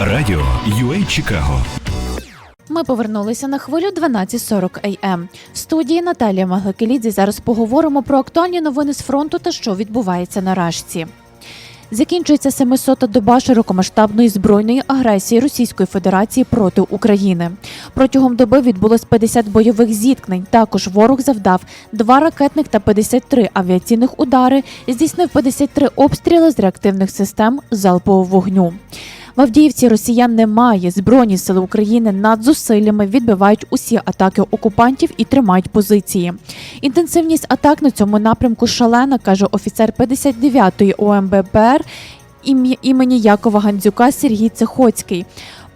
Радіо UA Чикаго Ми повернулися на хвилю 12.40 АМ. В студії Наталія Маглакелідзі зараз поговоримо про актуальні новини з фронту та що відбувається на Рашці. Закінчується 700-та доба широкомасштабної збройної агресії Російської Федерації проти України. Протягом доби відбулось 50 бойових зіткнень. Також ворог завдав два ракетних та 53 авіаційних удари, здійснив 53 обстріли з реактивних систем залпового вогню. В Авдіївці росіян немає. Збройні сили України над зусиллями відбивають усі атаки окупантів і тримають позиції. Інтенсивність атак на цьому напрямку шалена, каже офіцер 59-ї ОМБПР імені Якова Гандзюка Сергій Цехоцький.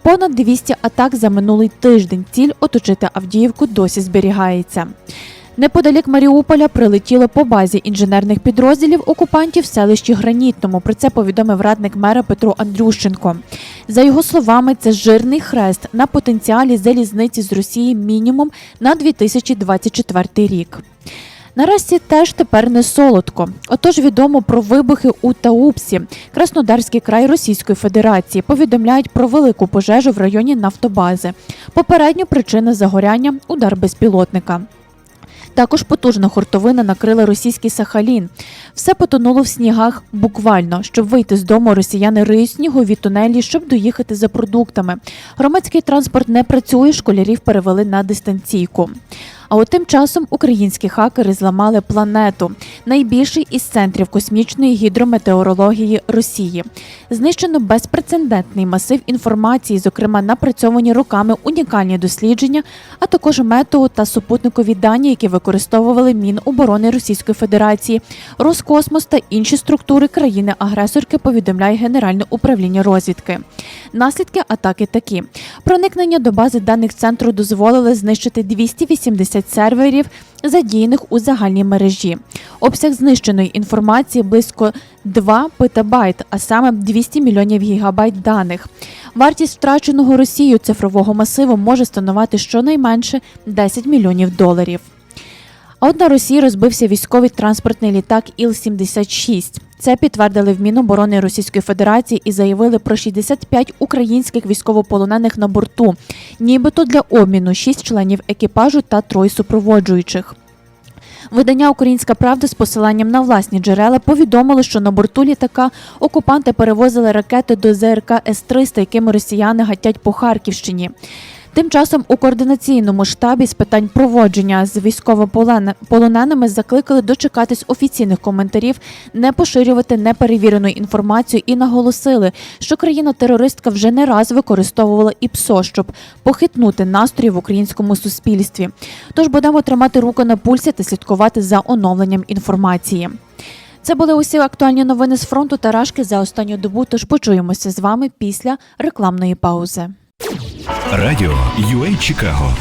Понад 200 атак за минулий тиждень. Ціль оточити Авдіївку досі зберігається. Неподалік Маріуполя прилетіло по базі інженерних підрозділів окупантів в селищі Гранітному. Про це повідомив радник мера Петро Андрющенко. За його словами, це жирний хрест на потенціалі залізниці з Росії мінімум на 2024 рік. Наразі теж тепер не солодко. Отож відомо про вибухи у Таупсі, Краснодарський край Російської Федерації. Повідомляють про велику пожежу в районі нафтобази. Попередньо причина загоряння удар безпілотника. Також потужна хуртовина накрила російський Сахалін. Все потонуло в снігах буквально. Щоб вийти з дому, росіяни риють снігові тунелі, щоб доїхати за продуктами. Громадський транспорт не працює, школярів перевели на дистанційку. А от тим часом українські хакери зламали планету, найбільший із центрів космічної гідрометеорології Росії. Знищено безпрецедентний масив інформації, зокрема напрацьовані роками унікальні дослідження, а також метео та супутникові дані, які використовували Міноборони Російської Федерації, Роскосмос та інші структури країни-агресорки, повідомляє Генеральне управління розвідки. Наслідки атаки такі: проникнення до бази даних центру дозволили знищити 280 серверів, задіяних у загальній мережі. Обсяг знищеної інформації близько 2 петабайт, а саме 200 мільйонів гігабайт даних. Вартість втраченого Росією цифрового масиву може становити щонайменше 10 мільйонів доларів. А от на Росії розбився військовий транспортний літак Іл-76. Це підтвердили в Міноборони Російської Федерації і заявили про 65 українських військовополонених на борту, нібито для обміну 6 членів екіпажу та троє супроводжуючих. Видання Українська Правда з посиланням на власні джерела повідомило, що на борту літака окупанти перевозили ракети до ЗРК С-300, якими росіяни гатять по Харківщині. Тим часом у координаційному штабі з питань проводження з військовополоненими закликали дочекатись офіційних коментарів, не поширювати неперевірену інформацію і наголосили, що країна-терористка вже не раз використовувала ІПСО, щоб похитнути настрої в українському суспільстві. Тож будемо тримати руку на пульсі та слідкувати за оновленням інформації. Це були усі актуальні новини з фронту та рашки за останню добу. Тож почуємося з вами після рекламної паузи. Радіо UA Чикаго